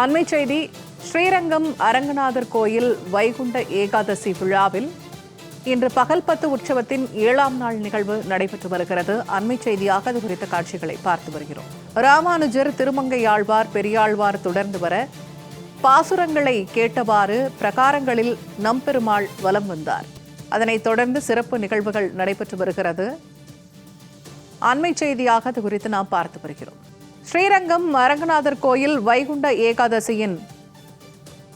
அண்மை செய்தி ஸ்ரீரங்கம் அரங்கநாதர் கோயில் வைகுண்ட ஏகாதசி விழாவில் இன்று பகல் பத்து உற்சவத்தின் ஏழாம் நாள் நிகழ்வு நடைபெற்று வருகிறது. அண்மை செய்தியாக அது குறித்த காட்சிகளை பார்த்து வருகிறோம். ராமானுஜர் திருமங்கையாழ்வார் பெரியாழ்வார் தொடர்ந்து வர பாசுரங்களை கேட்டவாறு பிரகாரங்களில் நம்பெருமாள் வலம் வந்தார். அதனைத் தொடர்ந்து சிறப்பு நிகழ்வுகள் நடைபெற்று வருகிறது. அண்மை செய்தியாக அது குறித்து நாம் பார்த்து வருகிறோம். ஸ்ரீரங்கம் அரங்கநாதர் கோயில் வைகுண்ட ஏகாதசியின்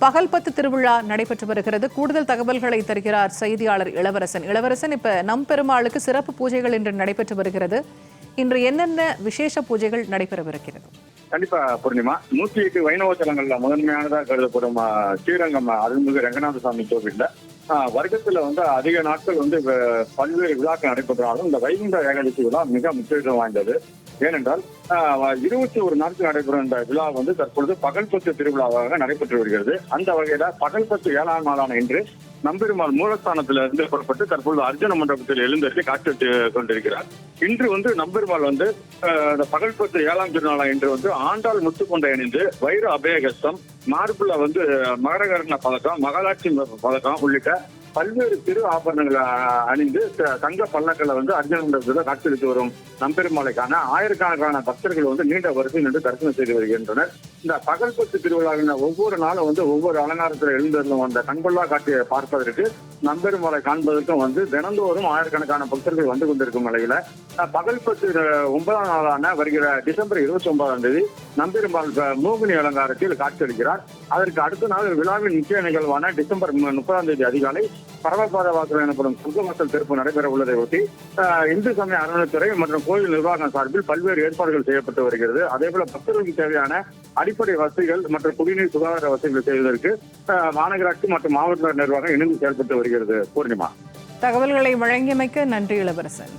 பகல் பத்து திருவிழா நடைபெற்று வருகிறது. கூடுதல் தகவல்களை தருகிறார் செய்தியாளர் இளவரசன். இளவரசன் இப்ப நம் பெருமாளுக்கு சிறப்பு பூஜைகள் இன்று நடைபெற்று வருகிறது. இன்று என்னென்ன விசேஷ பூஜைகள் நடைபெறவிருக்கிறது? கண்டிப்பா பூர்ணிமா. நூத்தி எட்டு வைணவ தலங்கள்ல முதன்மையானதா கருதப்படும் ஸ்ரீரங்கம் அருள்மிகு ரங்கநாத சுவாமி கோவில்ல வருடத்துல வந்து அதிக நாட்கள் வந்து பல்வேறு விழாக்கள் நடைபெற்றாலும் இந்த வைகுண்ட ஏகாதசி விழா மிக முக்கியத்துவம் வாய்ந்தது. ஏனென்றால் இருபத்தி ஒரு நாட்கள் நடைபெறும் இந்த விழா வந்து தற்பொழுது பகல் பத்து திருவிழாவாக நடைபெற்று வருகிறது. அந்த வகையில பகல் பத்து ஏழாம் நாளான இன்று நம்பெருமாள் மூலஸ்தானத்திலிருந்து புறப்பட்டு தற்பொழுது அர்ஜுன மண்டபத்தில் எழுந்தருளி காட்சி கொண்டிருக்கிறார். இன்று வந்து நம்பெருமாள் வந்து இந்த பகல் பத்து ஏழாம் திருநாளா இன்று வந்து ஆண்டாள் முத்துக்கொண்டை அணிந்து வைர அபயகஸ்தம் மார்புல வந்து மகரகரண பதக்கம் மகாலாட்சி பதக்கம் உள்ளிட்ட பல்வேறு திரு ஆபரணங்களை அணிந்து தங்க பல்லக்களை வந்து அர்ஜனத்தில் காட்சியளித்து வரும். நம்பெருமாளைக்கான ஆயிரக்கணக்கான பக்தர்கள் வந்து நீண்ட வரிசை நின்று தரிசனம் செய்து வருகின்றனர். இந்த பகல் பத்து திருவிழாவின் ஒவ்வொரு நாளும் வந்து ஒவ்வொரு அலங்காரத்தில் எழுந்திருந்தும் அந்த கண்கொள்ளா காட்சியை பார்ப்பதற்கு நம்பெருமாளை காண்பதற்கும் வந்து தினந்தோறும் ஆயிரக்கணக்கான பக்தர்கள் வந்து கொண்டிருக்கும் நிலையில பகல் பத்து ஒன்பதாம் நாளான வருகிற டிசம்பர் இருபத்தி ஒன்பதாம் தேதி நம்பெருமாள் மூகினி அலங்காரத்தில் காட்சியளிக்கிறார். அதற்கு அடுத்த நாள் விழாவின் முக்கிய நிகழ்வான டிசம்பர் மு- முப்பதாம் தேதி அதிகாலை பரவபாத வாசல் எனப்படும் சொர்க்கவாசல் திறப்பு நடைபெற உள்ளதை ஒட்டி இந்து சமய அறநிலைத்துறை மற்றும் கோயில் நிர்வாகம் சார்பில் பல்வேறு ஏற்பாடுகள் செய்யப்பட்டு வருகிறது. அதே போல பக்தர்களுக்கு தேவையான அடிப்படை வசதிகள் மற்றும் குடிநீர் சுகாதார வசதிகள் செய்வதற்கு மாநகராட்சி மற்றும் மாவட்ட நிர்வாகம் இணைந்து செயல்பட்டு வருகிறது. பூர்ணிமா. தகவல்களை வழங்கியமைக்க நன்றி இளவரசன்.